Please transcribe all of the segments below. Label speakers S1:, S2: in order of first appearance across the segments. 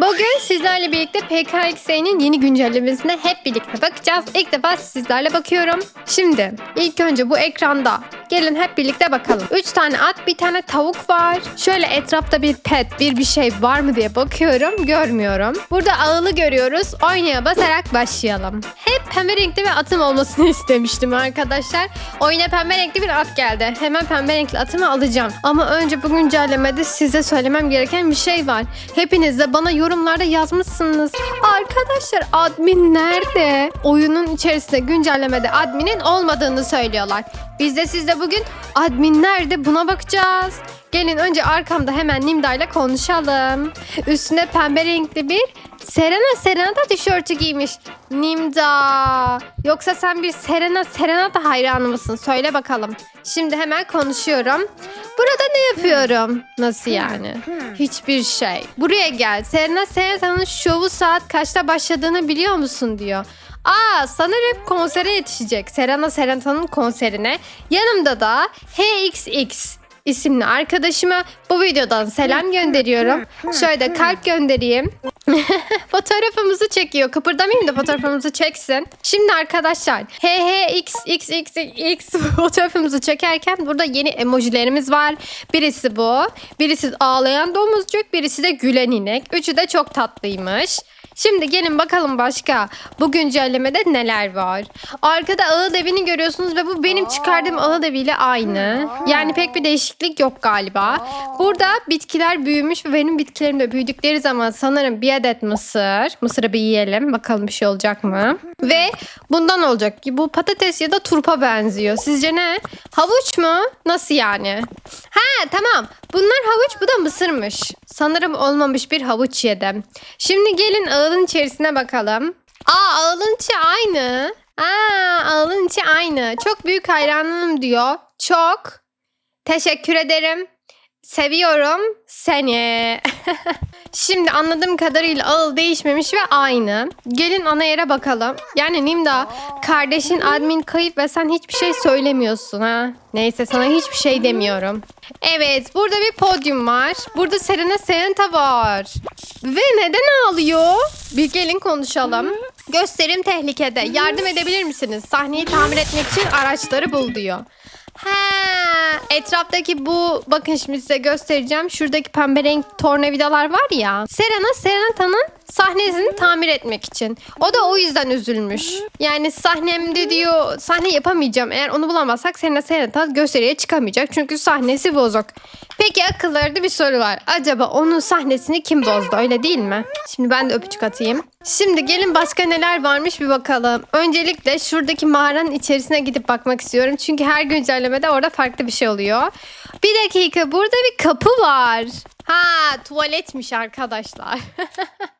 S1: Bugün sizlerle birlikte PKX'nin yeni güncellemesine hep birlikte bakacağız. İlk defa sizlerle bakıyorum. Şimdi ilk önce bu ekranda gelin hep birlikte bakalım. 3 tane at, bir tane tavuk var. Şöyle etrafta bir pet, bir bir şey var mı diye bakıyorum. Görmüyorum. Burada ağılı görüyoruz. Oynaya basarak başlayalım. Hep pembe renkli bir atım olmasını istemiştim arkadaşlar. Oyuna pembe renkli bir at geldi. Hemen pembe renkli atımı alacağım. Ama önce bu güncellemede size söylemem gereken bir şey var. Hepiniz de bana yorumlarda yazmışsınız. Arkadaşlar admin nerede? Oyunun içerisinde güncellemede adminin olmadığını söylüyorlar. Biz de sizle bugün admin nerede buna bakacağız. Gelin önce arkamda hemen Nimda ile konuşalım. Üstüne pembe renkli bir Serena Serena da tişörtü giymiş. Nimda. Yoksa sen bir Serena Serena da hayranı mısın? Söyle bakalım. Şimdi hemen konuşuyorum. Burada ne yapıyorum? Nasıl yani? Hiçbir şey. Buraya gel. Serena Serena'nın şovu saat kaçta başladığını biliyor musun diyor. Aa sanırım konsere yetişecek. Serena Serena'nın konserine. Yanımda da HXX isimli arkadaşıma bu videodan selam gönderiyorum. Şöyle kalp göndereyim. Fotoğrafımızı çekiyor. Kıpırdamayayım da fotoğrafımızı çeksin. Şimdi arkadaşlar HHXXXX fotoğrafımızı çekerken burada yeni emojilerimiz var. Birisi bu. Birisi ağlayan domuzcuk. Birisi de gülen inek. Üçü de çok tatlıymış. Şimdi gelin bakalım başka bu güncellemede neler var. Arkada ağıl evini görüyorsunuz ve bu benim çıkardığım ağıl eviyle aynı. Yani pek bir değişiklik yok galiba. Burada bitkiler büyümüş ve benim bitkilerim de büyüdükleri zaman sanırım bir adet mısır. Mısırı bir yiyelim bakalım bir şey olacak mı? Ve bundan olacak ki bu patates ya da turpa benziyor. Sizce ne? Havuç mu? Nasıl yani? Ha tamam. Bunlar havuç bu da mısırmış. Sanırım olmamış bir havuç yedim. Şimdi gelin ağılın içerisine bakalım. Aa ağılın içi aynı. Aa ağılın içi aynı. Çok büyük hayranım diyor. Çok. Teşekkür ederim. Seviyorum seni. Şimdi anladığım kadarıyla ağıl değişmemiş ve aynı. Gelin ana yere bakalım. Yani Nimda kardeşin admin kayıp ve sen hiçbir şey söylemiyorsun ha. Neyse sana hiçbir şey demiyorum. Evet burada bir podyum var. Burada Serena Serenta var. Ve neden ağlıyor? Bir gelin konuşalım. Gösterim tehlikede. Yardım edebilir misiniz? Sahneyi tamir etmek için araçları bul diyor. He, etraftaki bu bakın şimdi size göstereceğim. Şuradaki pembe renk tornavidalar var ya. Serena Serenata'nın sahnesini tamir etmek için. O da o yüzden üzülmüş. Yani sahnemde diyor sahne yapamayacağım. Eğer onu bulamazsak Serena Serenata gösteriye çıkamayacak. Çünkü sahnesi bozuk. Peki akıllarda bir soru var. Acaba onun sahnesini kim bozdu öyle değil mi? Şimdi ben de öpücük atayım. Şimdi gelin başka neler varmış bir bakalım. Öncelikle şuradaki mağaranın içerisine gidip bakmak istiyorum. Çünkü her güncellemede orada farklı bir şey oluyor. Bir dakika burada bir kapı var. Ha tuvaletmiş arkadaşlar.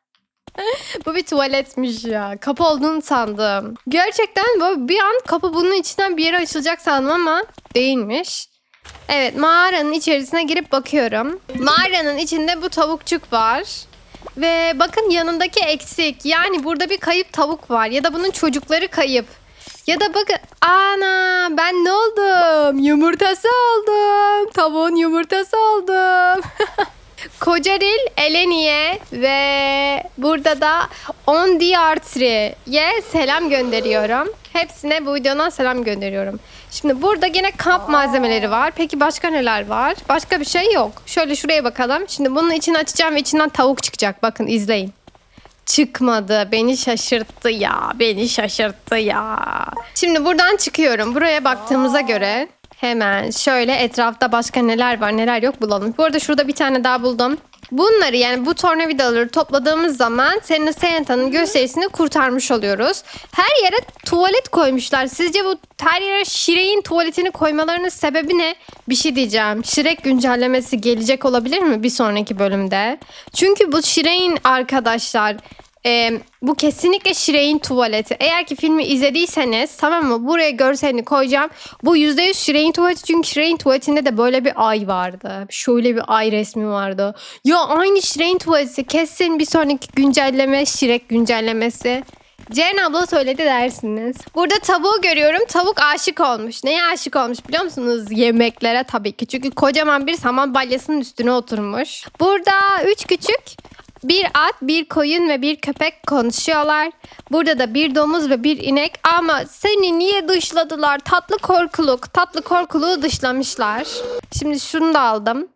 S1: bu bir tuvaletmiş ya. Kapı olduğunu sandım. Gerçekten bu bir an kapı bunun içinden bir yere açılacak sandım ama değilmiş. Evet mağaranın içerisine girip bakıyorum. Mağaranın içinde bu tavukçuk var. Ve bakın yanındaki eksik. Yani burada bir kayıp tavuk var. Ya da bunun çocukları kayıp. Ya da bakın ana ben ne oldum? Yumurtası oldum. Tavuğun yumurtası oldum. Kocaril Eleni'ye ve burada da On the Artry'ye selam gönderiyorum. Hepsine bu videodan selam gönderiyorum. Şimdi burada gene kamp malzemeleri var. Peki başka neler var? Başka bir şey yok. Şöyle şuraya bakalım. Şimdi bunun içini açacağım ve içinden tavuk çıkacak. Bakın izleyin. Çıkmadı. Beni şaşırttı ya. Beni şaşırttı ya. Şimdi buradan çıkıyorum. Buraya baktığımıza göre hemen şöyle etrafta başka neler var neler yok bulalım. Bu arada şurada bir tane daha buldum. Bunları yani bu tornavidaları topladığımız zaman senin Senata'nın gösterisini kurtarmış oluyoruz. Her yere tuvalet koymuşlar. Sizce bu her yere Shrek'in tuvaletini koymalarının sebebi ne? Bir şey diyeceğim. Shrek güncellemesi gelecek olabilir mi bir sonraki bölümde? Çünkü bu Shrek'in arkadaşlar e, bu kesinlikle Shrek'in tuvaleti. Eğer ki filmi izlediyseniz tamam mı? Buraya görselini koyacağım. Bu %100 Shrek'in tuvaleti çünkü Shrek'in tuvaletinde de böyle bir ay vardı. Şöyle bir ay resmi vardı. Ya aynı Shrek'in tuvaleti kesin bir sonraki güncelleme Shrek güncellemesi. Ceren abla söyledi dersiniz. Burada tavuğu görüyorum. Tavuk aşık olmuş. Neye aşık olmuş biliyor musunuz? Yemeklere tabii ki. Çünkü kocaman bir saman balyasının üstüne oturmuş. Burada üç küçük Bir at, bir koyun ve bir köpek konuşuyorlar. Burada da bir domuz ve bir inek ama seni niye dışladılar? Tatlı korkuluk, tatlı korkuluğu dışlamışlar. Şimdi şunu da aldım.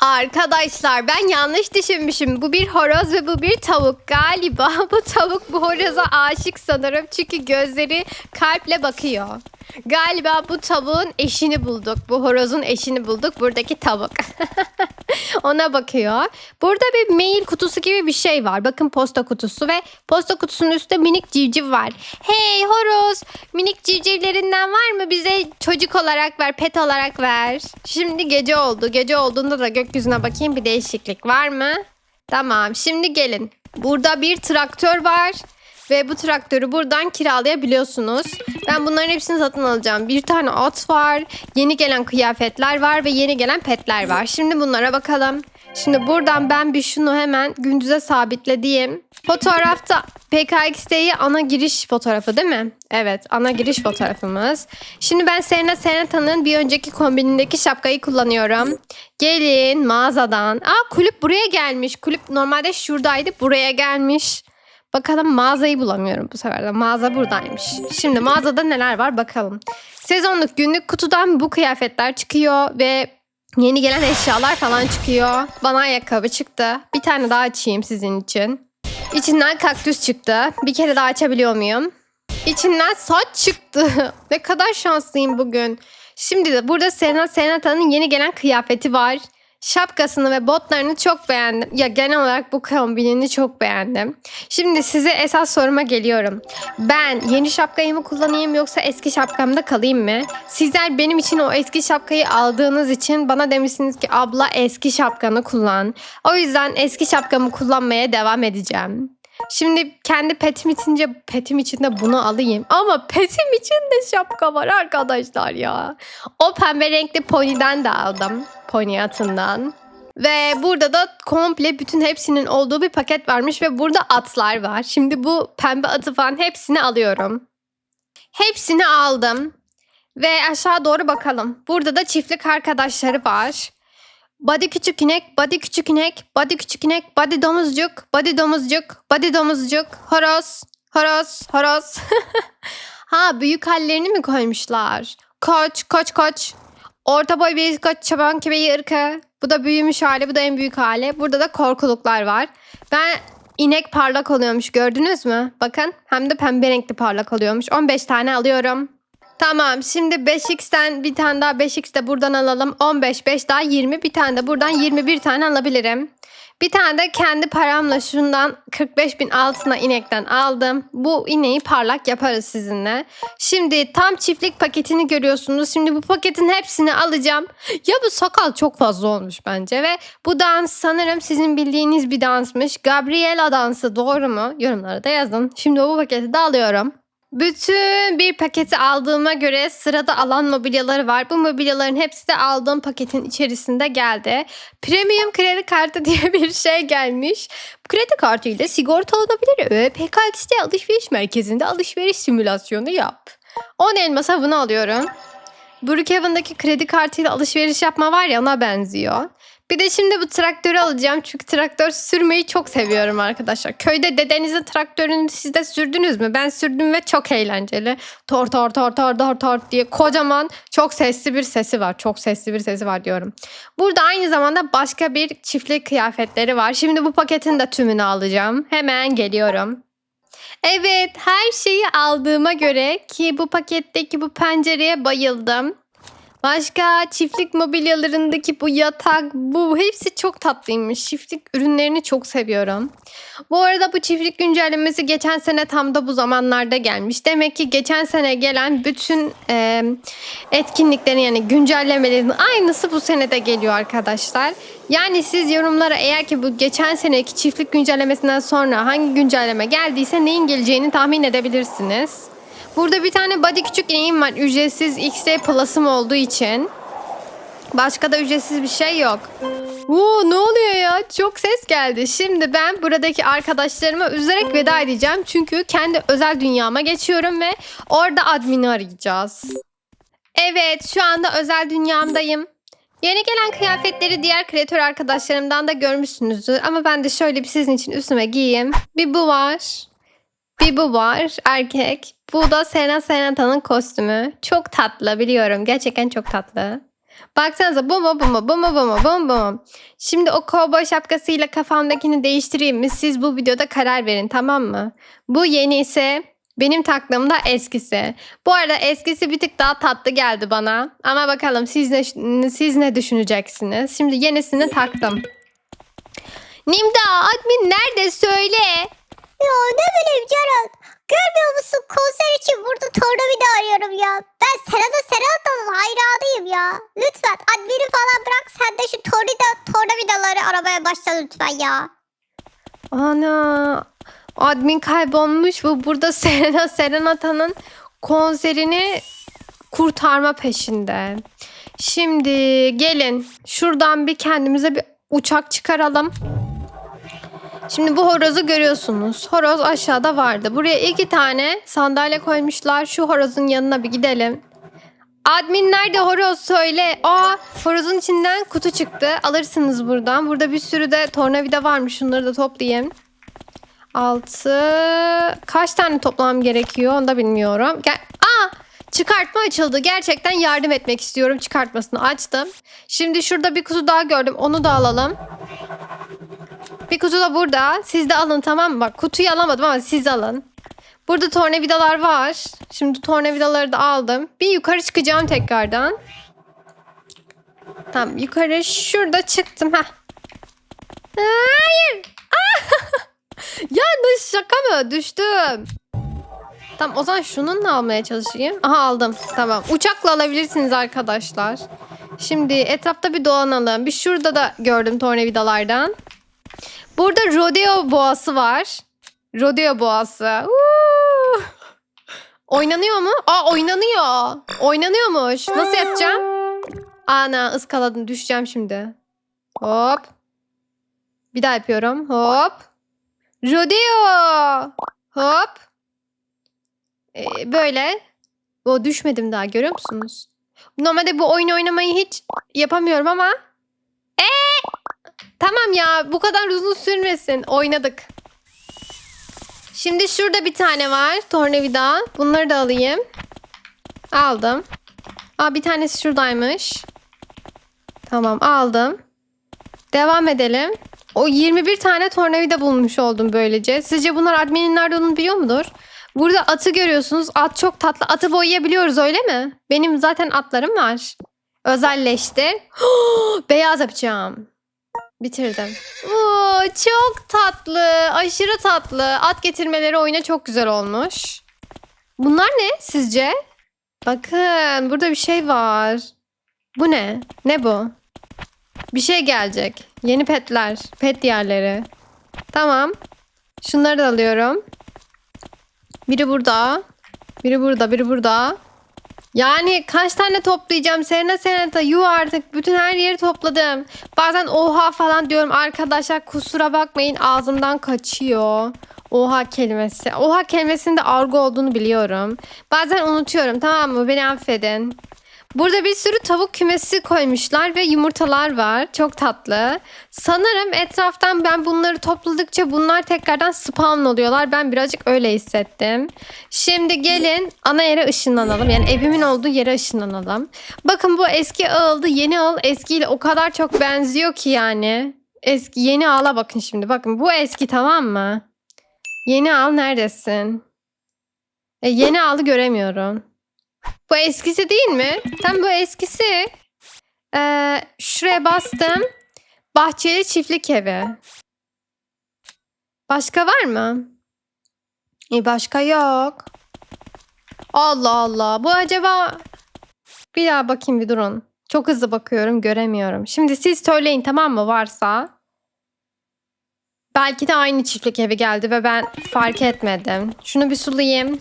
S1: Arkadaşlar ben yanlış düşünmüşüm. Bu bir horoz ve bu bir tavuk. Galiba bu tavuk bu horoza aşık sanırım. Çünkü gözleri kalple bakıyor. Galiba bu tavuğun eşini bulduk. Bu horozun eşini bulduk. Buradaki tavuk. Ona bakıyor. Burada bir mail kutusu gibi bir şey var. Bakın posta kutusu ve posta kutusunun üstünde minik civciv var. Hey horoz minik civcivlerinden var mı? Bize çocuk olarak ver, pet olarak ver. Şimdi gece oldu. Gece olduğunda da gökyüzüne bakayım bir değişiklik var mı? Tamam şimdi gelin. Burada bir traktör var. Ve bu traktörü buradan kiralayabiliyorsunuz. Ben bunların hepsini satın alacağım. Bir tane at var. Yeni gelen kıyafetler var ve yeni gelen petler var. Şimdi bunlara bakalım. Şimdi buradan ben bir şunu hemen gündüze sabitlediğim. Fotoğrafta PKXD'yi ana giriş fotoğrafı değil mi? Evet ana giriş fotoğrafımız. Şimdi ben Serena Serenata'nın bir önceki kombinindeki şapkayı kullanıyorum. Gelin mağazadan. Aa kulüp buraya gelmiş. Kulüp normalde şuradaydı buraya gelmiş. Bakalım mağazayı bulamıyorum bu sefer de. Mağaza buradaymış. Şimdi mağazada neler var bakalım. Sezonluk günlük kutudan bu kıyafetler çıkıyor ve yeni gelen eşyalar falan çıkıyor. Bana ayakkabı çıktı. Bir tane daha açayım sizin için. İçinden kaktüs çıktı. Bir kere daha açabiliyor muyum? İçinden saç çıktı. ne kadar şanslıyım bugün. Şimdi de burada Serena Serenata'nın yeni gelen kıyafeti var. Şapkasını ve botlarını çok beğendim. Ya genel olarak bu kombinini çok beğendim. Şimdi size esas soruma geliyorum. Ben yeni şapkayı mı kullanayım yoksa eski şapkamda kalayım mı? Sizler benim için o eski şapkayı aldığınız için bana demişsiniz ki abla eski şapkanı kullan. O yüzden eski şapkamı kullanmaya devam edeceğim. Şimdi kendi petim içince petim içinde bunu alayım. Ama petim için de şapka var arkadaşlar ya. O pembe renkli poniden de aldım. Pony atından. Ve burada da komple bütün hepsinin olduğu bir paket varmış ve burada atlar var. Şimdi bu pembe atı falan hepsini alıyorum. Hepsini aldım. Ve aşağı doğru bakalım. Burada da çiftlik arkadaşları var. Body küçük inek, body küçük inek, body küçük inek, body domuzcuk, body domuzcuk, body domuzcuk, horoz, horoz, horoz. ha büyük hallerini mi koymuşlar? Koç, koç, koç. Orta boy bir koç, çaban kebeği ırkı. Bu da büyümüş hali, bu da en büyük hali. Burada da korkuluklar var. Ben inek parlak oluyormuş gördünüz mü? Bakın hem de pembe renkli parlak oluyormuş. 15 tane alıyorum. Tamam şimdi 5x'ten bir tane daha 5x de buradan alalım. 15 5 daha 20 bir tane de buradan 21 tane alabilirim. Bir tane de kendi paramla şundan 45 bin altına inekten aldım. Bu ineği parlak yaparız sizinle. Şimdi tam çiftlik paketini görüyorsunuz. Şimdi bu paketin hepsini alacağım. Ya bu sakal çok fazla olmuş bence ve bu dans sanırım sizin bildiğiniz bir dansmış. Gabriela dansı doğru mu? Yorumlara da yazın. Şimdi bu paketi de alıyorum. Bütün bir paketi aldığıma göre sırada alan mobilyaları var. Bu mobilyaların hepsi de aldığım paketin içerisinde geldi. Premium kredi kartı diye bir şey gelmiş. Kredi kartı ile sigorta alınabilir. Ee, PKX'de alışveriş merkezinde alışveriş simülasyonu yap. 10 elmas avını alıyorum. Brookhaven'daki kredi kartıyla alışveriş yapma var ya ona benziyor. Bir de şimdi bu traktörü alacağım çünkü traktör sürmeyi çok seviyorum arkadaşlar. Köyde dedenizin traktörünü siz de sürdünüz mü? Ben sürdüm ve çok eğlenceli. Tor tor tor tor tor tor diye kocaman çok sesli bir sesi var. Çok sesli bir sesi var diyorum. Burada aynı zamanda başka bir çiftlik kıyafetleri var. Şimdi bu paketin de tümünü alacağım. Hemen geliyorum. Evet her şeyi aldığıma göre ki bu paketteki bu pencereye bayıldım. Başka çiftlik mobilyalarındaki bu yatak bu hepsi çok tatlıymış. Çiftlik ürünlerini çok seviyorum. Bu arada bu çiftlik güncellemesi geçen sene tam da bu zamanlarda gelmiş. Demek ki geçen sene gelen bütün e, etkinliklerin yani güncellemelerin aynısı bu senede geliyor arkadaşlar. Yani siz yorumlara eğer ki bu geçen seneki çiftlik güncellemesinden sonra hangi güncelleme geldiyse neyin geleceğini tahmin edebilirsiniz. Burada bir tane body küçük ineğim var. Ücretsiz XD Plus'ım olduğu için. Başka da ücretsiz bir şey yok. Oo, ne oluyor ya? Çok ses geldi. Şimdi ben buradaki arkadaşlarıma üzerek veda edeceğim. Çünkü kendi özel dünyama geçiyorum ve orada admini arayacağız. Evet şu anda özel dünyamdayım. Yeni gelen kıyafetleri diğer kreatör arkadaşlarımdan da görmüşsünüzdür. Ama ben de şöyle bir sizin için üstüme giyeyim. Bir bu var. Bir bu var. Erkek. Bu da Sena Senata'nın kostümü. Çok tatlı biliyorum. Gerçekten çok tatlı. Baksanıza bu mu bu mu bu mu bu mu bu mu bu mu? Şimdi o kovboy şapkasıyla kafamdakini değiştireyim mi? Siz bu videoda karar verin tamam mı? Bu yeni ise benim taktığım da eskisi. Bu arada eskisi bir tık daha tatlı geldi bana. Ama bakalım siz ne, siz ne düşüneceksiniz? Şimdi yenisini taktım. Nimda admin nerede söyle.
S2: Ya ne bileyim konser için burada tornavida arıyorum ya. Ben Serada Serada'nın hayranıyım ya. Lütfen admini falan bırak sen de şu tornavida, tornavidaları aramaya başla lütfen ya.
S1: Ana admin kaybolmuş. Bu burada Serena Serenata'nın konserini kurtarma peşinde. Şimdi gelin şuradan bir kendimize bir uçak çıkaralım. Şimdi bu horozu görüyorsunuz. Horoz aşağıda vardı. Buraya iki tane sandalye koymuşlar. Şu horozun yanına bir gidelim. Admin nerede horoz söyle. Aa horozun içinden kutu çıktı. Alırsınız buradan. Burada bir sürü de tornavida varmış. Şunları da toplayayım. Altı. Kaç tane toplamam gerekiyor onu da bilmiyorum. Gel. Aa çıkartma açıldı. Gerçekten yardım etmek istiyorum çıkartmasını. Açtım. Şimdi şurada bir kutu daha gördüm. Onu da alalım. Bir kutu da burada. Siz de alın tamam mı? Bak kutuyu alamadım ama siz alın. Burada tornavidalar var. Şimdi tornavidaları da aldım. Bir yukarı çıkacağım tekrardan. Tamam yukarı şurada çıktım. Heh. Hayır. Ya ne şaka mı? Düştüm. Tamam o zaman şununla almaya çalışayım. Aha aldım. Tamam. Uçakla alabilirsiniz arkadaşlar. Şimdi etrafta bir dolanalım. Bir şurada da gördüm tornavidalardan. Burada rodeo boğası var. Rodeo boğası. Oynanıyor mu? Aa oynanıyor. Oynanıyormuş. Nasıl yapacağım? Ana ıskaladım. Düşeceğim şimdi. Hop. Bir daha yapıyorum. Hop. Rodeo. Hop. Ee, böyle. O düşmedim daha görüyor musunuz? Normalde bu oyun oynamayı hiç yapamıyorum ama. Tamam ya bu kadar uzun sürmesin. Oynadık. Şimdi şurada bir tane var. Tornavida. Bunları da alayım. Aldım. Aa bir tanesi şuradaymış. Tamam aldım. Devam edelim. O 21 tane tornavida bulmuş oldum böylece. Sizce bunlar adminin nerede olduğunu biliyor mudur? Burada atı görüyorsunuz. At çok tatlı. Atı boyayabiliyoruz öyle mi? Benim zaten atlarım var. Özelleştir. Beyaz yapacağım. Bitirdim. Oo, çok tatlı. Aşırı tatlı. At getirmeleri oyuna çok güzel olmuş. Bunlar ne sizce? Bakın burada bir şey var. Bu ne? Ne bu? Bir şey gelecek. Yeni petler. Pet yerleri. Tamam. Şunları da alıyorum. Biri burada. Biri burada. Biri burada. Yani kaç tane toplayacağım? Serena Senata yu artık. Bütün her yeri topladım. Bazen oha falan diyorum. Arkadaşlar kusura bakmayın ağzımdan kaçıyor. Oha kelimesi. Oha kelimesinin de argo olduğunu biliyorum. Bazen unutuyorum tamam mı? Beni affedin. Burada bir sürü tavuk kümesi koymuşlar ve yumurtalar var. Çok tatlı. Sanırım etraftan ben bunları topladıkça bunlar tekrardan spawn oluyorlar. Ben birazcık öyle hissettim. Şimdi gelin ana yere ışınlanalım. Yani evimin olduğu yere ışınlanalım. Bakın bu eski ağıldı. Yeni ağıl eskiyle o kadar çok benziyor ki yani. Eski yeni ağla bakın şimdi. Bakın bu eski tamam mı? Yeni ağıl neredesin? E, yeni ağlı göremiyorum. Bu eskisi değil mi? Tam bu eskisi. Ee, şuraya bastım. Bahçeli çiftlik evi. Başka var mı? E başka yok. Allah Allah. Bu acaba... Bir daha bakayım bir durun. Çok hızlı bakıyorum göremiyorum. Şimdi siz söyleyin tamam mı varsa. Belki de aynı çiftlik evi geldi ve ben fark etmedim. Şunu bir sulayayım.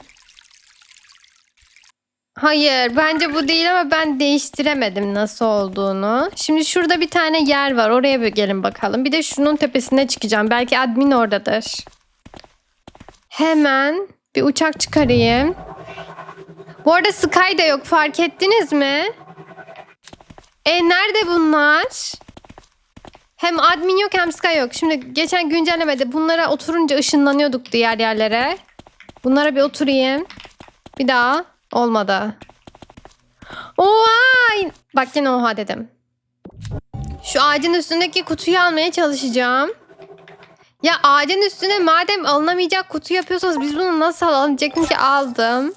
S1: Hayır bence bu değil ama ben değiştiremedim nasıl olduğunu. Şimdi şurada bir tane yer var oraya bir gelin bakalım. Bir de şunun tepesine çıkacağım. Belki admin oradadır. Hemen bir uçak çıkarayım. Bu arada Sky da yok fark ettiniz mi? E nerede bunlar? Hem admin yok hem Sky yok. Şimdi geçen güncellemede bunlara oturunca ışınlanıyorduk diğer yerlere. Bunlara bir oturayım. Bir daha. Olmadı. Oha! Bak yine oha dedim. Şu ağacın üstündeki kutuyu almaya çalışacağım. Ya ağacın üstüne madem alınamayacak kutu yapıyorsanız biz bunu nasıl alalım? Diyecektim ki aldım.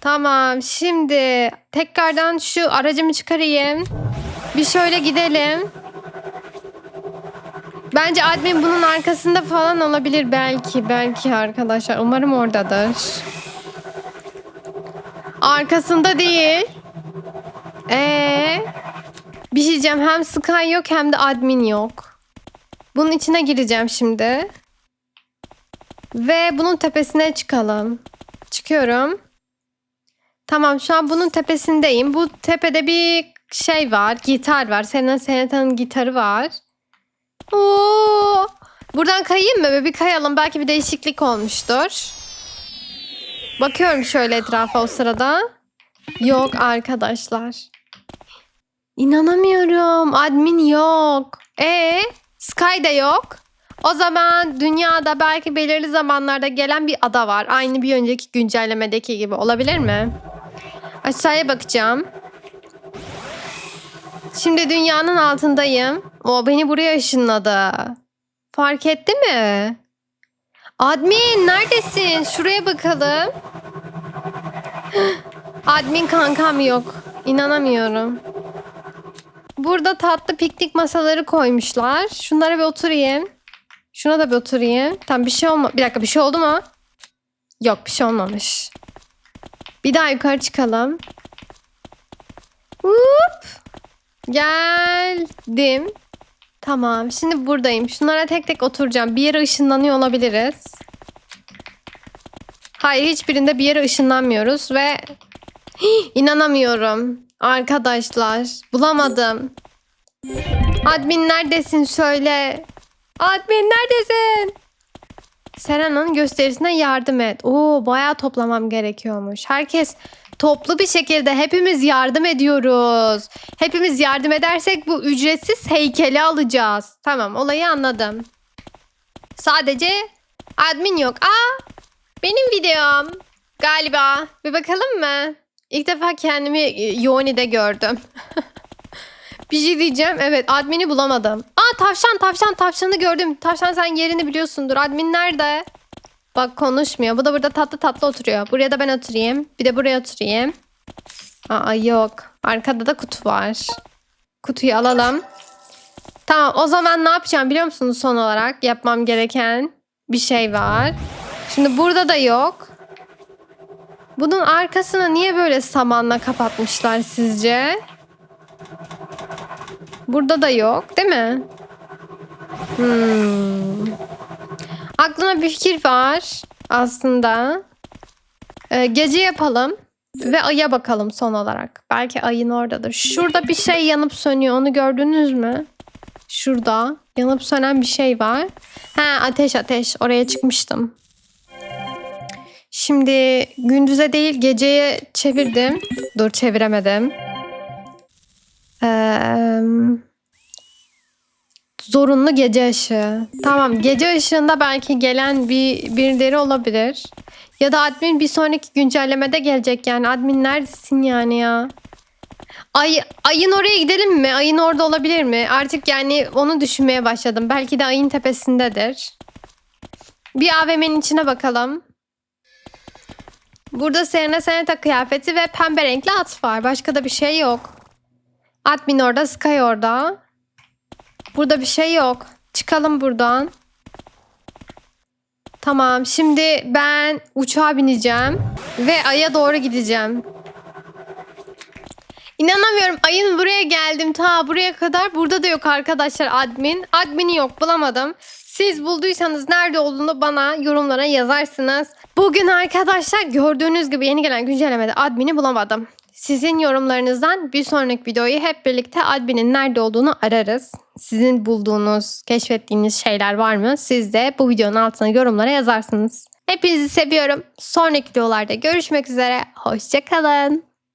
S1: Tamam şimdi tekrardan şu aracımı çıkarayım. Bir şöyle gidelim. Bence admin bunun arkasında falan olabilir belki. Belki arkadaşlar. Umarım oradadır. Arkasında değil. Ee, bir şey diyeceğim. Hem Sky yok hem de admin yok. Bunun içine gireceğim şimdi. Ve bunun tepesine çıkalım. Çıkıyorum. Tamam şu an bunun tepesindeyim. Bu tepede bir şey var. Gitar var. Sena Senata'nın gitarı var. Oo! Buradan kayayım mı? Bir kayalım. Belki bir değişiklik olmuştur. Bakıyorum şöyle etrafa o sırada. Yok arkadaşlar. İnanamıyorum. Admin yok. E Sky de yok. O zaman dünyada belki belirli zamanlarda gelen bir ada var. Aynı bir önceki güncellemedeki gibi olabilir mi? Aşağıya bakacağım. Şimdi dünyanın altındayım. O beni buraya ışınladı. Fark etti mi? Admin neredesin? Şuraya bakalım. Admin kankam yok. İnanamıyorum. Burada tatlı piknik masaları koymuşlar. Şunlara bir oturayım. Şuna da bir oturayım. Tam bir şey olma. Bir dakika bir şey oldu mu? Yok bir şey olmamış. Bir daha yukarı çıkalım. Hop. Geldim. Tamam. Şimdi buradayım. Şunlara tek tek oturacağım. Bir yere ışınlanıyor olabiliriz. Hayır hiçbirinde bir yere ışınlanmıyoruz ve inanamıyorum. Arkadaşlar bulamadım. Admin neredesin söyle. Admin neredesin? Serena'nın gösterisine yardım et. Oo bayağı toplamam gerekiyormuş. Herkes toplu bir şekilde hepimiz yardım ediyoruz. Hepimiz yardım edersek bu ücretsiz heykeli alacağız. Tamam olayı anladım. Sadece admin yok. Aa benim videom. Galiba. Bir bakalım mı? İlk defa kendimi e, Yoni'de gördüm. bir şey diyeceğim. Evet admini bulamadım. Aa tavşan tavşan tavşanı gördüm. Tavşan sen yerini biliyorsundur. Admin nerede? Bak konuşmuyor. Bu da burada tatlı tatlı oturuyor. Buraya da ben oturayım. Bir de buraya oturayım. Aa yok. Arkada da kutu var. Kutuyu alalım. Tamam o zaman ne yapacağım biliyor musunuz son olarak? Yapmam gereken bir şey var. Şimdi burada da yok. Bunun arkasını niye böyle samanla kapatmışlar sizce? Burada da yok değil mi? Hmm. Aklıma bir fikir var aslında. Ee, gece yapalım ve aya bakalım son olarak. Belki ayın oradadır. Şurada bir şey yanıp sönüyor. Onu gördünüz mü? Şurada yanıp sönen bir şey var. Ha ateş ateş. Oraya çıkmıştım. Şimdi gündüze değil geceye çevirdim. Dur çeviremedim. Ee, zorunlu gece ışığı. Tamam gece ışığında belki gelen bir birileri olabilir. Ya da admin bir sonraki güncellemede gelecek yani. Admin neredesin yani ya? Ay, ayın oraya gidelim mi? Ayın orada olabilir mi? Artık yani onu düşünmeye başladım. Belki de ayın tepesindedir. Bir AVM'nin içine bakalım. Burada Serena Seneta kıyafeti ve pembe renkli at var. Başka da bir şey yok. Admin orada, Sky orada. Burada bir şey yok. Çıkalım buradan. Tamam şimdi ben uçağa bineceğim. Ve Ay'a doğru gideceğim. İnanamıyorum ayın buraya geldim ta buraya kadar burada da yok arkadaşlar admin. Admini yok bulamadım. Siz bulduysanız nerede olduğunu bana yorumlara yazarsınız. Bugün arkadaşlar gördüğünüz gibi yeni gelen güncellemede admini bulamadım. Sizin yorumlarınızdan bir sonraki videoyu hep birlikte adminin nerede olduğunu ararız. Sizin bulduğunuz, keşfettiğiniz şeyler var mı? Siz de bu videonun altına yorumlara yazarsınız. Hepinizi seviyorum. Sonraki videolarda görüşmek üzere. Hoşçakalın.